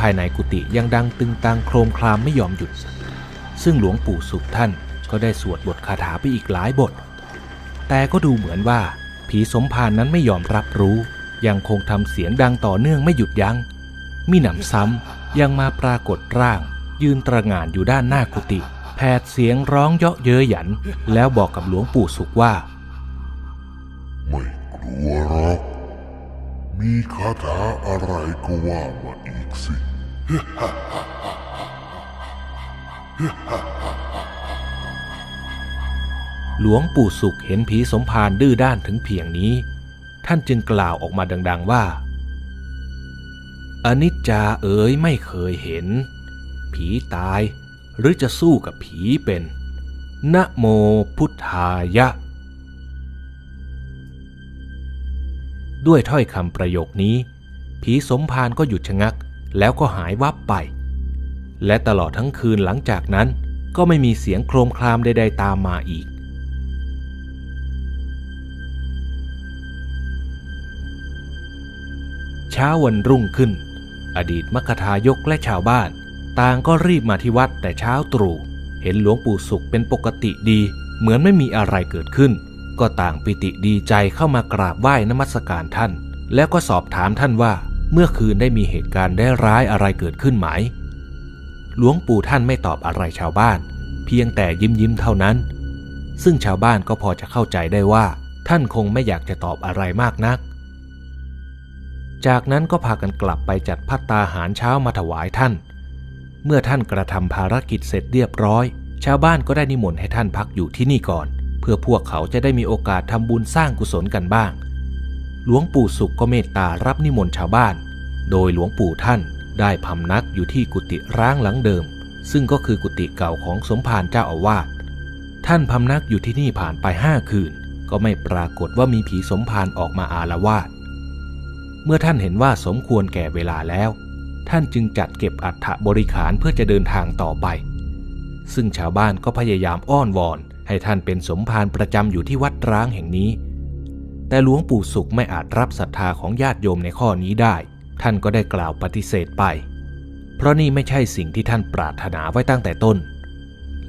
ภายในกุฏิยังดังตึงตังโครมครามไม่ยอมหยุด ซึ่งหลวงปู่สุขท่านก็ได้สวดบทคาถาไปอีกหลายบท แต่ก็ดูเหมือนว่า ผีสมภารนั้นไม่ยอมรับรู้ ยังคงทำเสียงดังต่อเนื่องไม่หยุดยัง้งมิหนำซ้ำยังมาปรากฏร่าง ยืนตระงานอยู่ด้านหน้ากุฏิแผดเสียงร้องเยาะเย้ยหยัน แล้วบอกกับหลวงปู่สุขว่า ไม่กลัวหรอกมีคาถาอะไรก็ว่ามาอีกสิ หลวงปู่สุขเห็นผีสมภารดื้อด้านถึงเพียงนี้ ท่านจึงกล่าวออกมาดัง ๆว่า อนิจจาเอ๋ยไม่เคยเห็น ผีตายหรือจะสู้กับผีเป็นนะโมพุทธายะ ด้วยถ้อยคำประโยคนี้ ผีสมภารก็หยุดชะงัก แล้วก็หายวับไป และตลอดทั้งคืนหลังจากนั้นก็ไม่มีเสียงโครมครามใดๆตามมาอีก เช้าวันรุ่งขึ้น อดีตมคทายกและชาวบ้าน ต่างก็รีบมาที่วัดแต่เช้าตรู่เห็นหลวงปู่สุขเป็นปกติดี เหมือนไม่มีอะไรเกิดขึ้น ก็ต่างปิติดีใจเข้ามากราบไหว้นมัสการท่าน แล้วก็สอบถามท่านว่า เมื่อคืนได้มีเหตุการณ์ได้ร้ายอะไรเกิดขึ้นไหม หลวงปู่ท่านไม่ตอบอะไรชาวบ้าน เพียงแต่ยิ้มยิ้มเท่านั้น ซึ่งชาวบ้านก็พอจะเข้าใจได้ว่า ท่านคงไม่อยากจะตอบอะไรมากนัก จากนั้นก็พากันกลับไปจัดพัตตาหารเช้ามาถวายท่าน เมื่อท่านกระทำภารกิจเสร็จเรียบร้อย ชาวบ้านก็ได้นิมนต์ให้ท่านพักอยู่ที่นี่ก่อน เพื่อพวกเขาจะได้มีโอกาสทำบุญสร้างกุศลกันบ้าง หลวงปู่สุขก็เมตตารับนิมนต์ชาวบ้าน โดยหลวงปู่ท่านได้พำนักอยู่ที่กุฏิร้างหลังเดิม ซึ่งก็คือกุฏิเก่าของสมภารเจ้าอาวาส ท่านพำนักอยู่ที่นี่ผ่านไปห้าคืน ก็ไม่ปรากฏว่ามีผีสมภารออกมาอาละวาด เมื่อท่านเห็นว่าสมควรแก่เวลาแล้ว ท่านจึงจัดเก็บอัฐบริขารเพื่อจะเดินทางต่อไป ซึ่งชาวบ้านก็พยายามอ้อนวอนให้ท่านเป็นสมภารประจำอยู่ที่วัดร้างแห่งนี้ แต่หลวงปู่สุขไม่อาจรับศรัทธาของญาติโยมในข้อนี้ได้ ท่านก็ได้กล่าวปฏิเสธไป เพราะนี่ไม่ใช่สิ่งที่ท่านปรารถนาไว้ตั้งแต่ต้น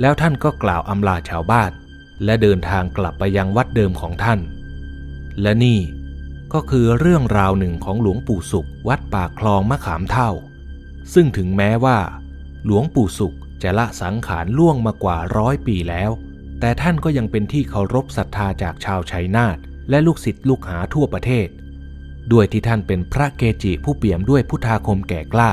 แล้วท่านก็กล่าวอำลาชาวบ้าน และเดินทางกลับไปยังวัดเดิมของท่าน และนี่ก็คือเรื่องราวหนึ่งของหลวงปู่สุขวัดปากคลองมะขามเท่า ซึ่งถึงแม้ว่า หลวงปู่สุขจะละสังขารล่วงมากว่าร้อยปีแล้ว แต่ท่านก็ยังเป็นที่เคารพศรัทธาจากชาวชัยนาท และลูกศิษย์ลูกหาทั่วประเทศ ด้วยที่ท่านเป็นพระเกจิผู้เปี่ยมด้วยพุทธาคมแก่กล้า